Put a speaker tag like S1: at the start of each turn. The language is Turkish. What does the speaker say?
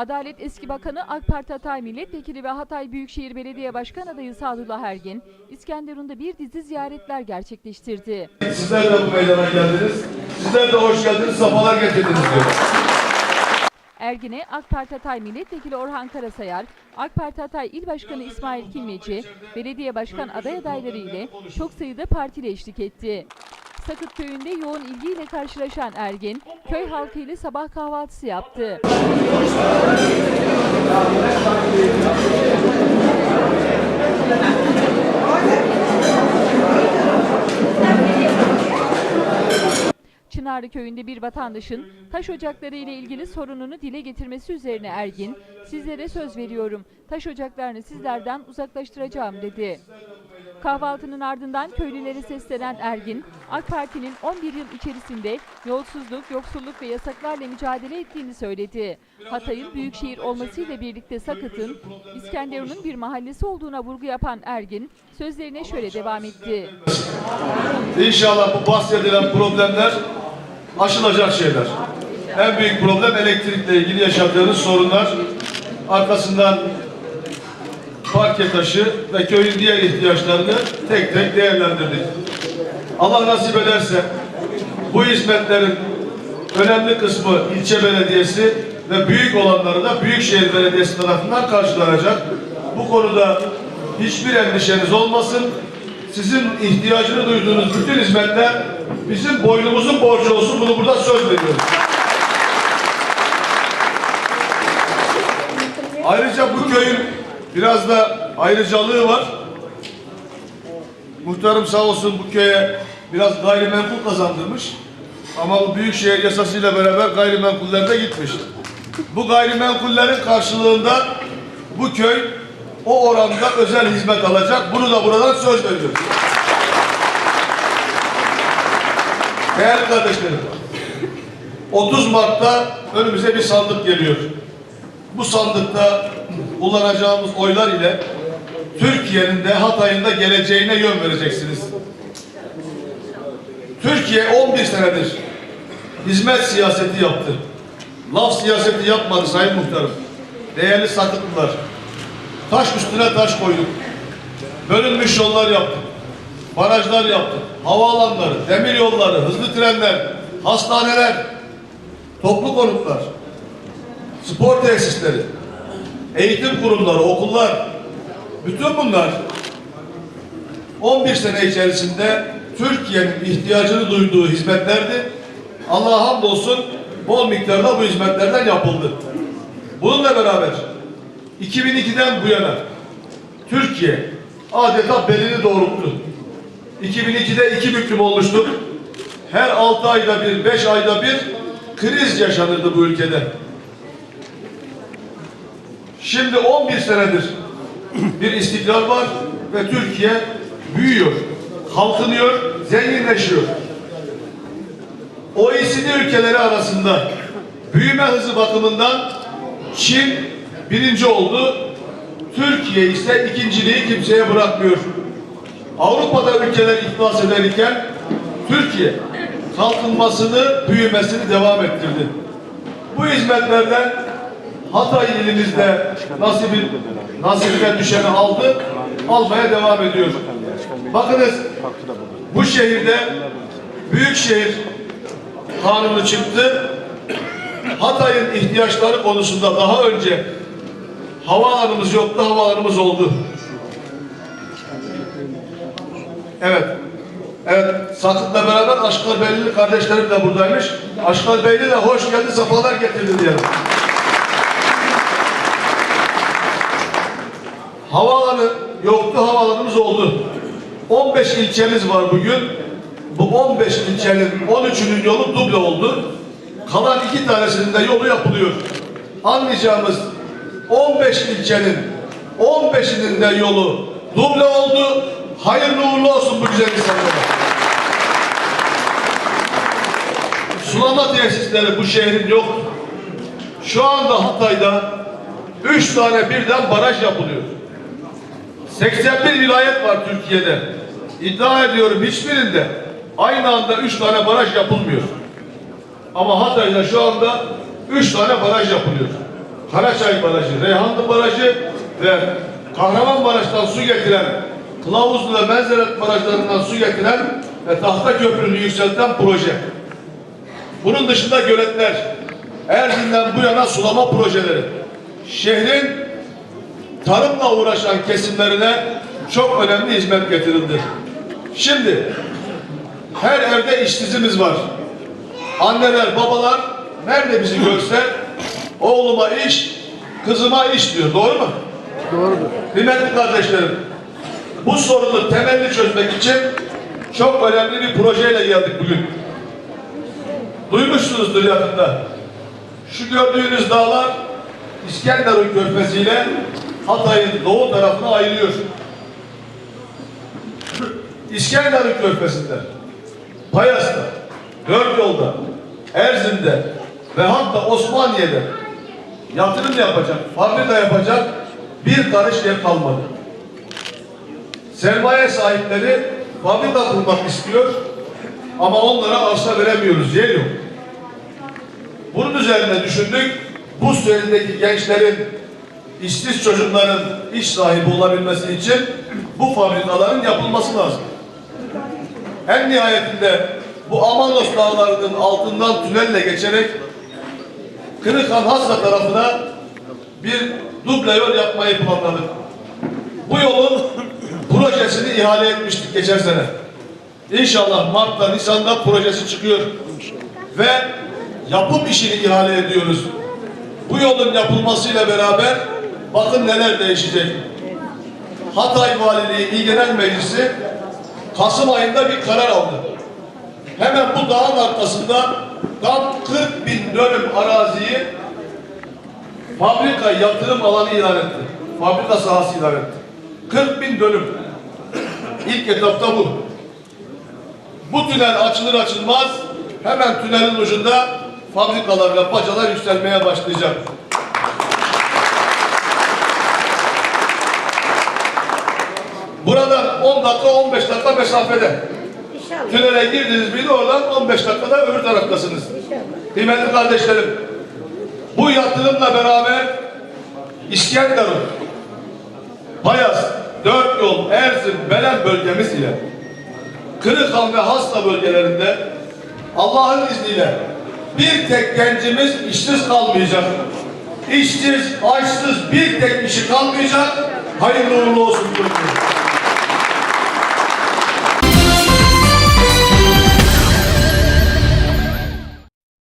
S1: Adalet Eski Bakanı AK Parti Hatay Milletvekili ve Hatay Büyükşehir Belediye Başkan adayı Sadullah Ergin, İskenderun'da bir dizi ziyaretler gerçekleştirdi.
S2: Sizler de bu meydana geldiniz. Sizler de hoş geldiniz, sefalar getirdiniz diyor.
S1: Ergin'e AK Parti Hatay Milletvekili Orhan Karasayar, AK Parti Hatay İl Başkanı İsmail Kilmeci, belediye başkan aday adayları ile çok sayıda partili eşlik etti. Sakıt köyünde yoğun ilgiyle karşılaşan Ergin, köy halkı ile sabah kahvaltısı yaptı. Çınarlı köyünde bir vatandaşın taş ocakları ile ilgili sorununu dile getirmesi üzerine Ergin, sizlere söz veriyorum, taş ocaklarını sizlerden uzaklaştıracağım dedi. Kahvaltının ardından köylülere seslenen Ergin, AK Parti'nin 11 yıl içerisinde yolsuzluk, yoksulluk ve yasaklarla mücadele ettiğini söyledi. Hatay'ın büyükşehir olmasıyla birlikte Sakıt'ın İskenderun'un bir mahallesi olduğuna vurgu yapan Ergin, sözlerine şöyle devam etti.
S2: İnşallah bu bahsedilen problemler aşılacak şeyler. En büyük problem elektrikle ilgili yaşadığınız sorunlar. Arkasından parke taşı ve köyün diğer ihtiyaçlarını tek tek değerlendirdik. Allah nasip ederse bu hizmetlerin önemli kısmı ilçe belediyesi ve büyük olanları da Büyükşehir Belediyesi tarafından karşılanacak. Bu konuda hiçbir endişeniz olmasın. Sizin ihtiyacını duyduğunuz bütün hizmetler bizim boynumuzun borcu olsun. Bunu burada söz veriyorum. Ayrıca bu köyün biraz da ayrıcalığı var. Muhtarım sağ olsun bu köye biraz gayrimenkul kazandırmış. Ama bu büyükşehir yasasıyla beraber gayrimenkuller de gitmiş. Bu gayrimenkullerin karşılığında bu köy o oranda özel hizmet alacak. Bunu da buradan söz veriyoruz. Değerli kardeşlerim, 30 Mart'ta önümüze bir sandık geliyor. Bu sandıkta kullanacağımız oylar ile Türkiye'nin de Hatay'ın da geleceğine yön vereceksiniz. Türkiye 11 senedir hizmet siyaseti yaptı. Laf siyaseti yapmadı Sayın Muhtarım. Değerli sakıtlılar. Taş üstüne taş koyduk. Bölünmüş yollar yaptık. Barajlar yaptık. Havaalanları, demir yolları, hızlı trenler, hastaneler, toplu konutlar, spor tesisleri, eğitim kurumları, okullar, bütün bunlar 11 sene içerisinde Türkiye'nin ihtiyacını duyduğu hizmetlerdi. Allah'a hamdolsun bol miktarda bu hizmetlerden yapıldı. Bununla beraber 2002'den bu yana Türkiye adeta belini doğrulttu. 2002'de iki büklüm olmuştuk. Her altı ayda bir, beş ayda bir kriz yaşanırdı bu ülkede. Şimdi 11 senedir bir istikrar var ve Türkiye büyüyor, kalkınıyor, zenginleşiyor. OECD ülkeleri arasında büyüme hızı bakımından Çin birinci oldu. Türkiye ise ikinciliği kimseye bırakmıyor. Avrupa'da ülkeler iflas ederken Türkiye kalkınmasını, büyümesini devam ettirdi. Bu hizmetlerden Hatay ilimizde nasibi, nasibine düşeni aldı, almaya devam ediyor. Bakınız bu şehirde Büyükşehir Kanunu çıktı. Hatay'ın ihtiyaçları konusunda daha önce havaalanımız yoktu, havaalanımız oldu. Evet. Evet, Sakıt'la beraber Aşkar Beyli kardeşlerim de buradaymış. Aşkar Beyli de hoş geldi, sefalar getirdi diyelim. Havaalanı yoktu, havaalanımız oldu. 15 ilçemiz var bugün. Bu 15 ilçenin 13'ünün yolu duble oldu. Kalan iki tanesinin de yolu yapılıyor. Anlayacağımız 15 ilçenin 15'inin de yolu duble oldu. Hayırlı uğurlu olsun bu güzel insanlara. Sulama tesisleri bu şehrin yok. Şu anda Hatay'da üç tane birden baraj yapılıyor. 81 vilayet var Türkiye'de. İddia ediyorum hiçbirinde aynı anda üç tane baraj yapılmıyor. Ama Hatay'da şu anda üç tane baraj yapılıyor. Karaçay Barajı, Reyhanlı Barajı ve Kahramanmaraş'tan su getiren Kılavuzlu ve Menzeret barajlarından su getiren ve tahta köprünü yükselten proje. Bunun dışında göletler, Erzin'den bu yana sulama projeleri, şehrin tarımla uğraşan kesimlerine çok önemli hizmet getirildi. Şimdi her evde işsizimiz var. Anneler, babalar nerede bizi görse oğluma iş, kızıma iş diyor. Doğru mu?
S3: Doğrudur.
S2: Kıymetli kardeşlerim, bu sorunu temelli çözmek için çok önemli bir projeyle geldik bugün. Duymuşsunuzdur yakında. Şu gördüğünüz dağlar İskenderun Körfezi ile Hatay'ın doğu tarafına ayrılıyor. İskenderun Körfezi'nde, Payas'ta, Dört Yolda, Erzin'de ve hatta Osmaniye'de yatırım yapacak, fabrika yapacak bir karış yer kalmadı. Sermaye sahipleri fabrika kurmak istiyor ama onlara arsa veremiyoruz, yer yok. Bunun üzerine düşündük. Bu süredeki gençlerin, işsiz çocukların iş sahibi olabilmesi için bu fabrikaların yapılması lazım. En nihayetinde bu Amanos dağlarının altından tünelle geçerek Kırıkhan Hasra tarafına bir duble yol yapmayı planladık. Bu yolun projesini ihale etmiştik geçen sene. İnşallah Mart'ta, Nisan'da projesi çıkıyor. Ve yapım işini ihale ediyoruz. Bu yolun yapılmasıyla beraber bakın neler değişecek. Hatay Valiliği İl Genel Meclisi Kasım ayında bir karar aldı. Hemen bu dağın arkasında tam 40 bin dönüm araziyi fabrika yatırım alanı ilan etti. Fabrika sahası ilan etti. 40 bin dönüm. İlk etapta bu. Bu tünel açılır açılmaz hemen tünelin ucunda fabrikalar ve bacalar yükselmeye başlayacak. Buradan 10 dakika 15 dakika mesafede. Tünele girdiniz miydi oradan 15 dakikada öbür taraftasınız. Kıymetli kardeşlerim, bu yatırımla beraber İskenderun, Payas, Dört Yol, Erzin, Belen bölgemiz ile Kırıkhan ve Hasla bölgelerinde Allah'ın izniyle bir tek gencimiz işsiz kalmayacak. İşsiz, açsız bir tek kişi kalmayacak. Hayırlı uğurlu olsun. diyorum.